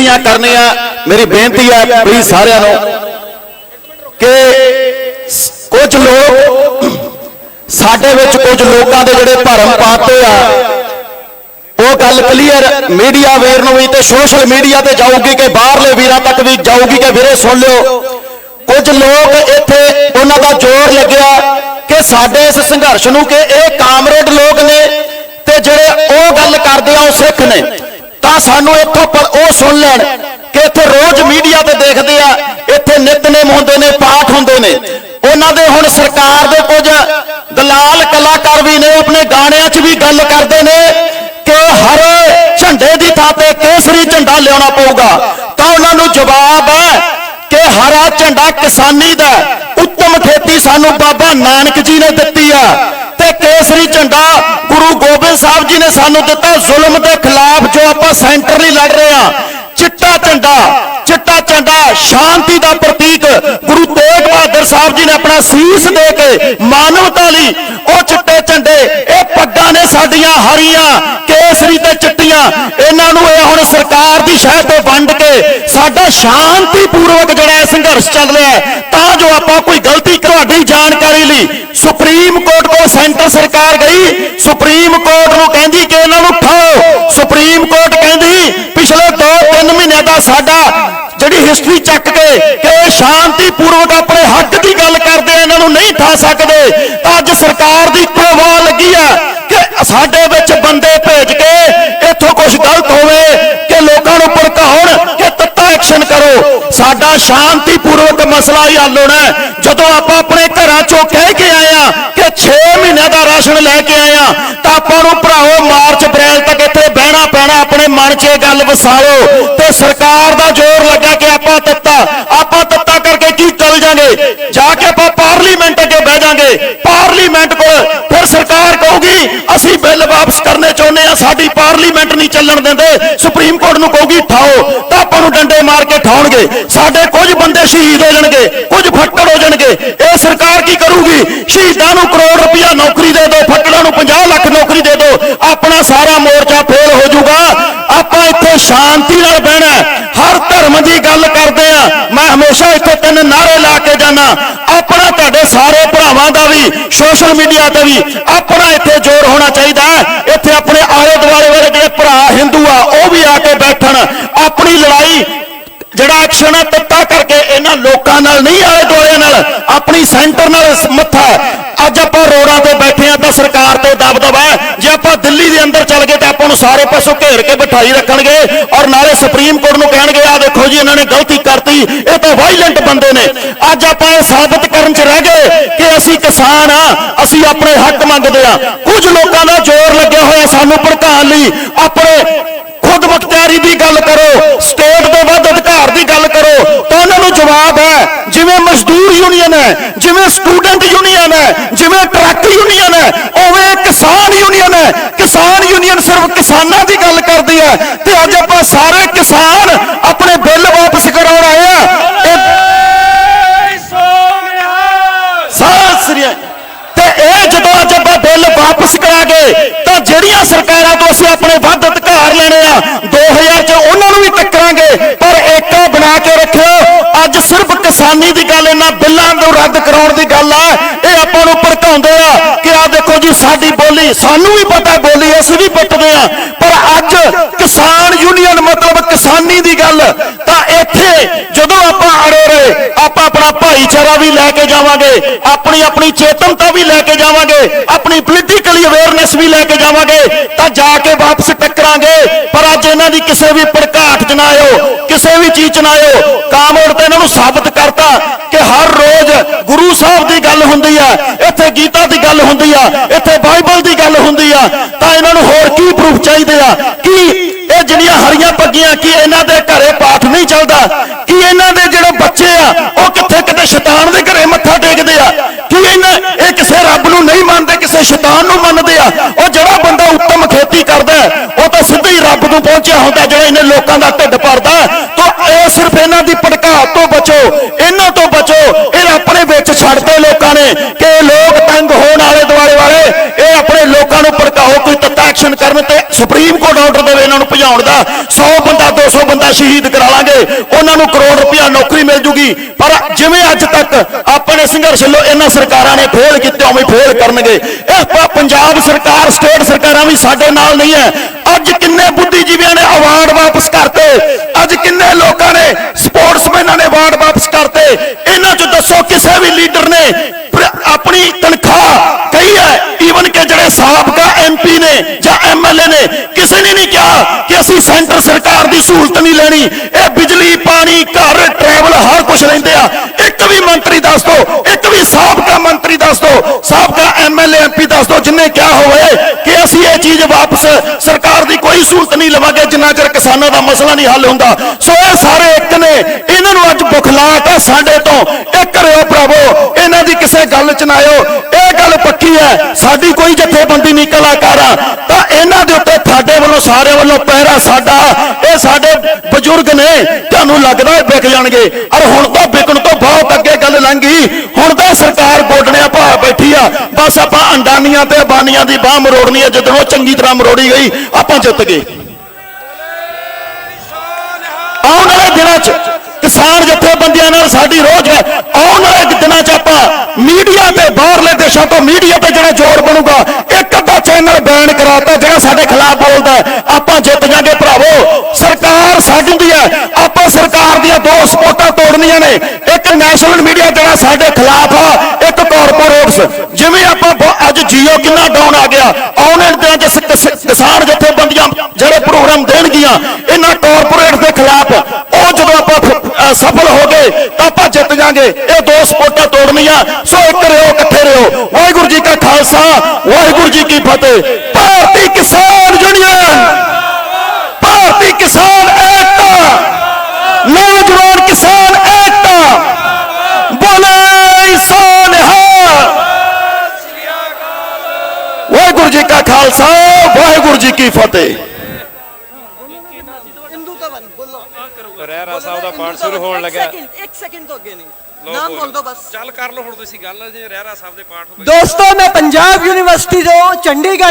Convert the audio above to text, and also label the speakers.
Speaker 1: ਜਿਹੜੀਆਂ ਕਰਨੀਆਂ, ਮੇਰੀ ਬੇਨਤੀ ਹੈ ਪਲੀਜ਼ ਸਾਰਿਆਂ ਨੂੰ ਕਿ ਕੁਝ ਲੋਕ ਸਾਡੇ ਵਿੱਚ ਕੁਝ ਲੋਕਾਂ ਦੇ ਜਿਹੜੇ ਭਰਮ ਪਾਤੇ ਆ, ਉਹ ਗੱਲ ਕਲੀਅਰ ਮੀਡੀਆ ਵੇਰ ਨੂੰ ਵੀ ਤੇ ਸੋਸ਼ਲ ਮੀਡੀਆ ਤੇ ਜਾਊਗੀ ਕਿ ਬਾਹਰਲੇ ਵੀਰਾਂ ਤੱਕ ਵੀ ਜਾਊਗੀ ਕਿ ਵੀਰੇ ਸੁਣ ਲਿਓ। ਕੁਝ ਲੋਕ ਇੱਥੇ ਉਹਨਾਂ ਦਾ ਜ਼ੋਰ ਲੱਗਿਆ ਕਿ ਸਾਡੇ ਇਸ ਸੰਘਰਸ਼ ਨੂੰ ਕਿ ਇਹ ਕਾਮਰੇਡ ਲੋਕ ਨੇ ਤੇ ਜਿਹੜੇ ਉਹ ਗੱਲ ਕਰਦੇ ਆ ਉਹ ਸਿੱਖ ਨੇ। ਤਾਂ ਸਾਨੂੰ ਇੱਥੋਂ ਪਰ ਉਹ ਸੁਣ ਲੈਣ ਕਿ ਇੱਥੇ ਰੋਜ਼ ਮੀਡੀਆ ਤੇ ਦੇਖਦੇ ਆ, ਇੱਥੇ ਨਿਤਨੇਮ ਹੁੰਦੇ ਨੇ, ਪਾਠ ਹੁੰਦੇ ਨੇ। ਉਹਨਾਂ ਦੇ ਹੁਣ ਸਰਕਾਰ ਦੇ ਕੁਝ ਦਲਾਲ ਕਲਾਕਾਰ ਵੀ ਨੇ, ਆਪਣੇ ਗਾਣਿਆਂ 'ਚ ਵੀ ਗੱਲ ਕਰਦੇ ਨੇ ਕਿ ਹਰੇ ਝੰਡੇ ਦੀ ਥਾਂ ਤੇ ਕੇਸਰੀ ਝੰਡਾ ਲਿਆਉਣਾ ਪਊਗਾ। ਤਾਂ ਉਹਨਾਂ ਨੂੰ ਜਵਾਬ ਹੈ ਕਿ ਹਰਾ ਝੰਡਾ ਕਿਸਾਨੀ ਦਾ, ਉੱਤਮ ਖੇਤੀ ਸਾਨੂੰ ਬਾਬਾ ਨਾਨਕ ਜੀ ਨੇ ਦਿੱਤੀ ਆ। ਤੇ ਕੇਸਰੀ ਝੰਡਾ ਗੁਰੂ ਗੋਬਿੰਦ ਸਾਹਿਬ ਜੀ ਨੇ ਸਾਨੂੰ ਦਿੱਤਾ ਜ਼ੁਲਮ ਦੇ ਖਿਲਾਫ ਜੋ ਆਪਾਂ ਸੈਂਟਰ ਲੜ ਰਹੇ ਆ ਚਿੱਟਾ ਝੰਡਾ ਚਿੱਟਾ ਝੰਡਾ, ਸ਼ਾਂਤੀ ਦਾ ਪ੍ਰਤੀਕ ਗੁਰੂ ਤੇਗ ਬਹਾਦਰ ਸਾਹਿਬ ਜੀ ਨੇ ਆਪਣਾ ਸੀਸ ਦੇ ਕੇ ਮਾਨਵਤਾ ਲਈ ਉਹ ਚਿੱਟੇ ਝੰਡੇ, ਇਹ ਪੱਗਾਂ ਨੇ ਸਾਡੀਆਂ, ਹਰੀਆਂ, ਕੇਸਰੀ ਤੇ ਚਿੱਟੀਆਂ, ਇਹਨਾਂ ਨੂੰ ਇਹ ਹੁਣ ਸਰਕਾਰ ਦੀ ਸ਼ਹਿ ਤੋਂ ਵੰਡ ਕੇ ਸਾਡਾ ਸ਼ਾਂਤੀ ਪੂਰਵਕ ਜਿਹੜਾ ਇਹ ਸੰਘਰਸ਼ ਚੱਲ ਰਿਹਾ ਹੈ, ਤਾਂ ਜੋ ਆਪਾਂ ਕੋਈ ਗਲਤੀ ਤੁਹਾਡੀ ਜਾਣਕਾਰੀ ਲਈ ਸੁਪਰੀਮ ਕੋਰਟ ਕੋਲ ਸੈਂਟਰ ਸਰਕਾਰ ਗਈ, ਸੁਪਰੀਮ ਕੋਰਟ ਨੂੰ ਕਹਿੰਦੀ ਕਿ ਇਹਨਾਂ ਨੂੰ ਠਾਓ ਸੁਪਰੀਮ ਕੋਰਟ ਕਹਿੰਦੀ ਪਿਛਲੇ 2-3 ਮਹੀਨਿਆਂ ਦਾ ਸਾਡਾ ਜਿਹੜੀ ਚੱਕ ਕੇ ਕਿ ਇਹ ਸ਼ਾਂਤੀਪੂਰਵਕ ਆਪਣੇ ਹੱਕ ਦੀ ਗੱਲ ਕਰਦੇ ਆ, ਇਹਨਾਂ ਨੂੰ ਨਹੀਂ ਠਾ ਸਕਦੇ। ਤਾਂ ਅੱਜ ਸਰਕਾਰ ਦੀ ਇੱਕੋ ਆਵਾਜ਼ ਲੱਗੀ ਆ ਕਿ ਸਾਡੇ ਵਿੱਚ ਬੰਦੇ ਭੇਜ ਕੇ ਇੱਥੋਂ ਕੁਝ ਗਲਤ ਹੋਵੇ, ਕਿ ਲੋਕਾਂ ਨੂੰ ਭੜਕਾਉਣ, ਕਿ ਤੱਤਾ ਐਕਸ਼ਨ ਕਰੋ। ਸਾਡਾ ਸ਼ਾਂਤੀਪੂਰਵਕ ਮਸਲਾ ਹੀ ਹੱਲ ਹੋਣਾ ਜਦੋਂ ਆਪਾਂ ਆਪਣੇ ਘਰਾਂ ਚੋਂ ਕਹਿ ਕੇ ਆਏ ਆ ਕਿ 6 ਮਹੀਨਿਆਂ ਦਾ ਰਾਸ਼ਨ ਲੈ ਕੇ ਆਏ ਆ, ਤਾਂ ਆਪਾਂ ਨੂੰ ਭਰਾਓ ਮਾਰਚ, ਅਪ੍ਰੈਲ ਤੱਕ ਇੱਥੇ ਬਹਿਣਾ ਪੈਣਾ, ਆਪਣੇ ਮਨ 'ਚ ਇਹ ਗੱਲ ਵਸਾਓ ਤੇ ਸਰਕਾਰ ਦਾ ਜ਼ੋਰ ਲੱਗਾ ਕਿ ਆਪਾਂ ਤੱਤਾ ਆਪਾਂ ਤੱਤਾ ਕਰਕੇ ਕੀ ਚੱਲ ਜਾਾਂਗੇ ਜਾ ਕੇ ਆਪਾਂ ਪਾਰਲੀਮੈਂਟ ਅੱਗੇ ਬਹਿ ਜਾਾਂਗੇ। ਪਾਰਲੀਮੈਂਟ ਕੋਲ ਫਿਰ ਸਰਕਾਰ ਕਹੂਗੀ, ਅਸੀਂ ਬਿੱਲ ਵਾਪਸ ਕਰਨੇ ਚਾਹੁੰਦੇ ਆ, ਸਾਡੀ ਪਾਰਲੀਮੈਂਟ ਨਹੀਂ ਚੱਲਣ ਦਿੰਦੇ। ਸੁਪਰੀਮ ਕੋਰਟ ਨੂੰ ਕਹੂਗੀ, ਠਾਓ, ਤਾਂ ਆਪਾਂ ਨੂੰ ਡੰਡੇ ਮਾਰ ਕੇ ਠਾਉਣਗੇ। ਸਾਡੇ ਕੁਝ ਬੰਦੇ ਸ਼ਹੀਦ ਹੋ ਜਾਣਗੇ, ਕੁਝ ਫੱਟੜ ਹੋ ਜਾਣਗੇ। ਇਹ ਸਰਕਾਰ ਕੀ ਕਰੂਗੀ? ਸ਼ਹੀਦਾਂ ਨੂੰ ਕਰੋੜ ਰੁਪਇਆ ਨੌਕਰੀ ਦੇ ਦਿਓ, ਫੱਟੜਾਂ ਨੂੰ 50 ਲੱਖ ਨੌਕਰੀ ਦੇ ਦਿਓ। ਆਪਣਾ ਸਾਰਾ ਮੋਰਚਾ ਫੇਲ ਹੋ ਜਾਊਗਾ। ਆਪਾਂ ਇੱਥੇ ਸ਼ਾਂਤੀ ਨਾਲ ਬਹਿਣਾ ਹਰ ਧਰਮ ਦੀ ਗੱਲ ਕਰਦੇ ਆ। ਮੈਂ ਹਮੇਸ਼ਾ ਇੱਥੇ ਤਿੰਨ ਨਾਰੇ ਲਾ ਕੇ ਜਾਣਾ ਸਾਰੇ ਭਰਾਵਾਂ ਦਾ ਵੀ ਸੋਸ਼ਲ ਮੀਡੀਆ ਤੇ ਵੀ ਆਪਣਾ ਇੱਥੇ ਜ਼ੋਰ ਹੋਣਾ ਚਾਹੀਦਾ ਹੈ। ਇੱਥੇ ਆਪਣੇ ਆਲੇ ਦੁਆਲੇ ਵਾਲੇ ਜਿਹੜੇ ਭਰਾ ਹਿੰਦੂ ਆ, ਉਹ ਵੀ ਆ ਕੇ ਬੈਠਣ। ਆਪਣੀ ਲੜਾਈ ਜਿਹੜਾ ਐਕਸ਼ਨ ਹੈ ਤੱਤਾ ਕਰਕੇ ਇਹਨਾਂ ਲੋਕਾਂ ਨਾਲ, ਨਹੀਂ ਆਲੇ ਦੁਆਲੇ ਨਾਲ, ਆਪਣੀ ਸੈਂਟਰ ਨਾਲ ਮੱਥਾ ਅੱਜ ਆਪਾਂ ਰੋਡਾਂ ਤੇ ਬੈਠੇ ਆ ਤਾਂ ਸਰਕਾਰ ਤੇ ਦਬਦਬਾ ਹੈ। ਜੇ ਆਪਾਂ ਦਿੱਲੀ ਦੇ ਅੰਦਰ ਚੱਲ ਗਏ ਤਾਂ ਆਪਾਂ ਨੂੰ ਸਾਰੇ ਪਾਸੋਂ ਘੇਰ ਕੇ ਬਿਠਾਈ ਰੱਖਣਗੇ ਔਰ ਨਾਲੇ ਸੁਪਰੀਮ ਕੋਰਟ ਨੂੰ ਕਹਿਣਗੇ, ਆ ਦੇਖੋ ਨੇ ਗਲਤੀ ਕਰਤੀ। ਇਹ ਤਾਂ ਵਾਇਲੈਂਟ ਬੰਦੇ ਨੇ। ਅੱਜ ਆਪਾਂ ਇਹ ਸਾਬਤ ਕਰਨ 'ਚ ਰਹਿ ਗਏ ਕਿ ਅਸੀਂ ਕਿਸਾਨ ਆ, ਅਸੀਂ ਆਪਣੇ ਹੱਕ ਮੰਗਦੇ ਆ। ਕੁਝ ਲੋਕਾਂ ਦਾ ਜ਼ੋਰ ਲੱਗਿਆ ਹੋਇਆ ਸਾਨੂੰ ਭੜਕਾਉਣ ਲਈ। ਆਪਣੇ ਖੁਦ ਮੁਖਤਿਆਰੀ ਦੀ ਗੱਲ ਕਰੋ, ਸਟੇਟ ਦੇ ਵੱਧ ਅਧਿਕਾਰ ਦੀ ਗੱਲ ਕਰੋ, ਤਾਂ ਉਹਨਾਂ ਨੂੰ ਜਵਾਬ ਹੈ, ਜਿਵੇਂ ਮਜ਼ਦੂਰ ਯੂਨੀਅਨ ਹੈ, ਜਿਵੇਂ ਸਟੂਡੈਂਟ ਯੂਨੀਅਨ ਹੈ, ਜਿਵੇਂ ਟਰੱਕ ਯੂਨੀਅਨ ਹੈ, ਉਵੇਂ ਕਿਸਾਨ ਯੂਨੀਅਨ ਹੈ। ਕਿਸਾਨ ਯੂਨੀਅਨ ਸਿਰਫ ਕਿਸਾਨਾਂ ਦੀ ਗੱਲ ਹੈ ਤੇ ਅੱਜ ਆਪਾਂ ਸਾਰੇ ਕਿਸਾਨ ਆਪਣੇ ਬਿੱਲ ਵਾਪਸ ਕਰਾਉਣ ਆਏ ਆ। ਅਕਾਲ। ਤੇ ਇਹ ਜਦੋਂ ਅੱਜ ਆਪਾਂ ਬਿੱਲ ਵਾਪਸ ਕਰਾਂਗੇ ਤਾਂ ਜਿਹੜੀਆਂ ਸਰਕਾਰਾਂ ਤੋਂ ਅਸੀਂ ਆਪਣੇ ਵੱਧ ਅਧਿਕਾਰ ਲੈਣੇ ਆ 2000 ਚ ਉਹਨਾਂ ਨੂੰ ਵੀ ਟੱਕਰਾਂਗੇ। ਪਰ ਏਕਾ ਬਣਾ ਕੇ ਰੱਖਿਓ ਅੱਜ ਸਿਰਫ ਕਿਸਾਨੀ ਦੀ ਗੱਲ ਇਹਨਾਂ ਬਿੱਲਾਂ ਨੂੰ ਰੱਦ ਕਰਾਉਣ ਦੀ ਗੱਲ ਆ। ਇਹ ਆਪਾਂ ਨੂੰ ਭੜਕਾਉਂਦੇ ਆ ਕਿ ਆ ਦੇਖੋ ਜੀ ਸਾਡੀ ਬੋਲੀ ਸਾਨੂੰ ਵੀ ਪਤਾ ਬੋਲੀ ਅਸੀਂ ਵੀ ਪਿੱਟਦੇ ਆ ਪਰ ਅੱਜ ਕਿਸਾਨ ਯੂਨੀਅਨ ਮਤਲਬ ਕਿਸਾਨੀ ਦੀ ਗੱਲ ਤਾਂ ਇੱਥੇ ਜਦੋਂ ਆਪਾਂ ਅੜੇ ਰਹੇ ਆਪਾਂ ਆਪਣਾ ਭਾਈਚਾਰਾ ਵੀ ਲੈ ਕੇ ਜਾਵਾਂਗੇ। ਆਪਣੀ ਆਪਣੀ ਚੇਤਨਤਾ ਵੀ ਲੈ ਕੇ ਜਾਵਾਂਗੇ। ਆਪਣੀ ਪੋਲੀਟੀਕਲੀ ਅਵੇਅਰਨੈਸ ਵੀ ਲੈ ਕੇ ਜਾਵਾਂਗੇ। ਤਾਂ ਜਾ ਕੇ ਵਾਪਸ ਟੱਕਰਾਂਗੇ। ਪਰ ਅੱਜ ਇਹਨਾਂ ਦੀ ਕਿਸੇ ਵੀ ਭੜਕਾਟ ਚ ਨਾ ਆਇਓ, ਕਿਸੇ ਵੀ ਚੀਜ਼ ਚ ਨਾ ਆਇਓ। ਕਾਮੋੜ ਤੇ ਇਹਨਾਂ ਨੂੰ ਸਾਬਤ ਕਰਤਾ ਕਿ ਹਰ ਰੋਜ਼ ਗੁਰੂ ਸਾਹਿਬ ਦੀ ਗੱਲ ਹੁੰਦੀ ਆ, ਇੱਥੇ ਗੀਤਾ ਦੀ ਗੱਲ ਹੁੰਦੀ ਆ, ਇੱਥੇ ਬਾਈਬਲ ਦੀ ਗੱਲ ਹੁੰਦੀ ਆ। ਤਾਂ ਇਹਨਾਂ ਨੂੰ ਹੋਰ ਕੀ ਪ੍ਰੂਫ ਚਾਹੀਦੇ ਆ? ਕਿ ਇਹ ਜਿਹੜੀਆਂ ਹਰੀਆਂ ਪੱਗੀਆਂ ਕੀ ਇਹਨਾਂ ਦੇ ਘਰੇ ਪਾਠ ਨਹੀਂ ਚੱਲਦਾ? ਕਿ ਇਹਨਾਂ ਦੇ ਜਿਹੜੇ ਬੱਚੇ ਆ, ਉਹ ਕਿੱਥੇ ਕਿਤੇ ਸ਼ੈਤਾਨ ਦੇ ਘਰੇ ਮੱਥਾ ਟੇਕਦੇ ਆ ਕੀ ਇਹਨਾਂ ਇਹ ਕਿਸੇ ਰੱਬ ਨੂੰ ਨਹੀਂ ਮੰਨਦੇ ਸ਼ੈਤਾਨ ਨੂੰ ਮੰਨਦੇ ਆ, ਉਹ ਜਿਹੜਾ ਬੰਦਾ ਉੱਤਮ ਖੇਤੀ ਕਰਦਾ ਉਹ ਤਾਂ ਸਿੱਧਾ ਹੀ ਰੱਬ ਨੂੰ ਪਹੁੰਚਿਆ ਹੁੰਦਾ ਜਿਹੜਾ ਇਹਨੇ ਲੋਕਾਂ ਦਾ ਢਿੱਡ ਭਰਦਾ ਤਾਂ ਇਹ ਸਿਰਫ ਇਹਨਾਂ ਦੀ ਭੜਕਾ ਤੋਂ ਬਚੋ, ਇਹਨਾਂ ਤੋਂ ਬਚੋ, ਇਹ ਆਪਣੇ ਵਿੱਚ ਛੱਡਦੇ ਲੋਕਾਂ ਨੇ ਕਿ ਲੋਕ ਤੰਗ ਹੋਣ ਵਾਲੇ ਦੁਆਲੇ ਵਾਲੇ, ਇਹ ਆਪਣੇ ਲੋਕਾਂ ਨੂੰ ਭੜਕਾਓ, ਕੋਈ ਤੱਤਾ ਐਕਸ਼ਨ ਕਰਨ ਤੇ ਸੁਪਰੀਮ ਕੋਰਟ ਆਰਡਰ ਦੇਵੇ ਇਹਨਾਂ ਨੂੰ ਭਜਾਉਣ ਦਾ। 100 ਬੰਦਾ 200 ਬੰਦਾ ਸ਼ਹੀਦ ਕਰਾ ਦਾਂਗੇ ਉਹਨਾਂ ਨੂੰ ਕਰੋੜ ਰੁਪਇਆ ਨੌਕਰੀ ਮਿਲ ਜੂਗੀ। ਪਰ ਜਿਵੇਂ ਅੱਜ ਤੱਕ ਆਪਣੇ ਸੰਘਰਸ਼ ਲੋ ਇਹਨਾਂ ਸਰਕਾਰਾਂ ਨੇ ਫੇਲ ਕੀਤੇ, ਉਵੇਂ ਫੇਲ ਕਰਨਗੇ। ਇਹ ਪੰਜਾਬ ਸਰਕਾਰ, ਸਟੇਟ ਸਰਕਾਰਾਂ ਵੀ ਸਾਡੇ ਨਾਲ ਨਹੀਂ ਹੈ। ਅੱਜ ਕਿੰਨੇ ਬੁੱਧੀਜੀਵੀਆਂ ਨੇ ਅਵਾਰਡ ਵਾਪਸ ਕਰਤੇ। ਅੱਜ ਕਿੰਨੇ ਲੋਕਾਂ ਨੇ ਸਪੋਰਟਸਮੈਨਾਂ ਨੇ ਅਵਾਰਡ ਵਾਪਸ ਕਰਤੇ। ਇਹਨਾਂ ਚੋਂ ਦੱਸੋ ਕਿਸੇ ਵੀ ਲੀਡਰ ਨੇ ਆਪਣੀ ਤਨਖਾਹ ਕਹੀ ਹੈ? ਈਵਨ ਕਿ ਜਿਹੜੇ ਸਾਬਕਾ ਐਮਪੀ ਨੇ ਜਾਂ ਐਮਐਲਏ ਨੇ, ਕਿਸੇ ਨੇ ਨਹੀਂ ਕਿਹਾ ਕਿ ਅਸੀਂ ਸੈਂਟਰ ਸਰਕਾਰ ਦੀ ਸਹੂਲਤ ਨਹੀਂ ਲੈਣੀ। ਇਹ ਬਿਜਲੀ, ਪਾਣੀ, ਘਰ ਟਰੈਵਲ ਹਰ ਕੁਝ ਲੈਂਦੇ ਆ। ਸਾਬਕਾ ਐਮਐਲਏ ਐਮਪੀ ਦੱਸ ਦਿਓ ਜਿੰਨੇ ਕਿਹਾ ਹੋਵੇ ਕਿ ਅਸੀਂ ਇਹ ਚੀਜ਼ ਵਾਪਸ ਸਰਕਾਰ ਦੀ ਕੋਈ ਸਹੂਲਤ ਨਹੀਂ ਲਵਾਂਗੇ, ਜਿੰਨਾ ਚਿਰ ਕਿਸਾਨਾਂ ਦਾ ਮਸਲਾ ਨਹੀਂ ਹੱਲ ਹੁੰਦਾ। ਸੋ ਇਹ ਸਾਰੇ ਇੱਕ ਨੇ, ਇਹਨਾਂ ਨੂੰ ਅੱਜ ਬੁਖਲਾਟ ਹੈ ਸਾਡੇ ਤੋਂ। ਇਹ ਕਰਿਓ ਭਰਾਵੋ, ਇਹਨਾਂ ਦੀ ਕਿਸੇ ਗੱਲ ਚ ਨਾ ਆਇਓ। ਇਹ ਗੱਲ ਪੱਕੀ ਹੈ, ਸਾਡੀ ਕੋਈ ਜਥੇਬੰਦੀ ਨਹੀਂ ਕਲਾਕਾਰਾਂ ਤਾਂ ਇਹਨਾਂ ਦੇ ਉੱਤੇ ਤੁਹਾਡੇ ਵੱਲੋਂ ਸਾਰੇ ਵੱਲੋਂ ਪਹਿਰਾ ਸਾਡਾ। ਇਹ ਸਾਡੇ ਬਜ਼ੁਰਗ ਨੇ, ਤੁਹਾਨੂੰ ਲੱਗਦਾ ਇਹ ਵਿਕ ਜਾਣਗੇ। ਔਰ ਹੁਣ ਤਾਂ ਵਿਕਣ ਤੋਂ ਬਹੁਤ ਅੱਗੇ ਗੱਲ ਹੁਣ ਤਾਂ ਸਰਕਾਰ ਗੋਡਣਿਆਂ ਭਾ ਬੈਠੀ ਆ। ਬਸ ਆਪਾਂ ਅੰਡਾਨੀਆਂ ਤੇ ਅਬਾਨੀਆਂ ਦੀ ਬਾਹ ਮਰੋੜਨੀ ਹੈ ਜਦੋਂ ਉਹ ਚੰਗੀ ਤਰ੍ਹਾਂ ਮਰੋੜੀ ਗਈ, ਆਪਾਂ ਜਿੱਤ ਗਏ। ਆਉਣ ਵਾਲੇ ਦਿਨਾਂ 'ਚ ਕਿਸਾਨ ਜਥੇਬੰਦੀਆਂ ਨਾਲ ਸਾਡੀ ਰੋਜ਼ ਹੈ। ਆਉਣ ਵਾਲੇ ਦਿਨਾਂ 'ਚ ਆਪਾਂ ਮੀਡੀਆ ਤੇ, ਬਾਹਰਲੇ ਦੇਸ਼ਾਂ ਤੋਂ ਮੀਡੀਆ ਤੇ ਜਿਹੜਾ ਜੋਰ ਬਣੂਗਾ, ਇੱਕ ਅੱਧਾ ਚੈਨਲ ਬੈਨ ਕਰਾਤਾ ਜਿਹੜਾ ਸਾਡੇ ਖਿਲਾਫ ਬੋਲਦਾ ਆਪਾਂ ਜਿੱਤ ਜਾਾਂਗੇ ਭਰਾਵੋ। ਸਰਕਾਰ ਸਾਡੀ ਦੀ ਹੈ। ਆਪਾਂ ਸਰਕਾਰ ਦੀਆਂ ਦੋ ਸਪੋਰਟਾਂ ਤੋੜਨੀਆਂ ਨੇ। ਇੱਕ ਮੀਡੀਆ ਜਿਹੜਾ ਸਾਡੇ ਖਿਲਾਫ ਇੱਕ ਕਾਰਪੋਰੇਟਸ ਜਿਵੇਂ ਆਪਾਂ ਅੱਜ ਜੀਓ ਕਿੰਨਾ ਡਾਊਨ ਆ ਗਿਆ। ਆਉਣ ਦਿਨਾਂ 'ਚ ਕਿਸਾਨ ਜਥੇਬੰਦੀਆਂ ਜਿਹੜੇ ਪ੍ਰੋਗਰਾਮ ਦੇਣਗੀਆਂ, ਇਹਨਾਂ ਕਾਰਪੋਰੇਟ ਦੇ ਖਿਲਾਫ ਉਹ ਜਦੋਂ ਆਪਾਂ ਸਫਲ ਹੋ ਗਏ, ਤਾਂ ਆਪਾਂ ਜਿੱਤ ਜਾਾਂਗੇ। ਇਹ ਦੋ ਸਪੋਰਟਾਂ ਤੋੜਨੀਆਂ। ਸੋ ਇੱਕ ਰਿਓ, ਇਕੱਠੇ ਰਿਓ। ਵਾਹਿਗੁਰੂ ਜੀ ਕਾ ਖਾਲਸਾ, ਵਾਹਿਗੁਰੂ ਜੀ ਕੀ ਫਤਿਹ ਭਾਰਤੀ ਕਿਸਾਨ ਯੂਨੀਅਨ ਭਾਰਤੀ ਕਿਸਾਨ ਏਕਤਾ ਨੌਜਵਾਨ ਕਿਸਾਨ ਏਕਤਾ ਬੋਲੇ ਸੋਨਿਹਾਲ ਵਾਹਿਗੁਰੂ ਜੀ ਕਾ ਖਾਲਸਾ ਵਾਹਿਗੁਰੂ ਜੀ ਕੀ ਫਤਿਹ।
Speaker 2: ਹਿੰਦੂ ਤਾਂ ਬਣ ਬੋਲੋ।
Speaker 3: ਰਹਿਰਾ ਸਾਹਿਬ ਦਾ ਪਾਠ ਸ਼ੁਰੂ ਹੋਣ ਲੱਗਾ
Speaker 2: ਇੱਕ ਸੈਕਿੰਡ ਤੋਂ ਅੱਗੇ ਨਹੀਂ। ਨਾਮ ਬੋਲ। ਦੋ ਬਸ।
Speaker 3: ਚੱਲ ਕਰ ਲਓ ਹੁਣ ਤੁਸੀਂ ਗੱਲ ਜੇ ਰਹਿਰਾ ਸਾਹਿਬ ਦੇ ਪਾਠ
Speaker 2: ਦੋਸਤੋ ਮੈਂ ਪੰਜਾਬ ਯੂਨੀਵਰਸਿਟੀ ਤੋਂ ਚੰਡੀਗੜ੍ਹ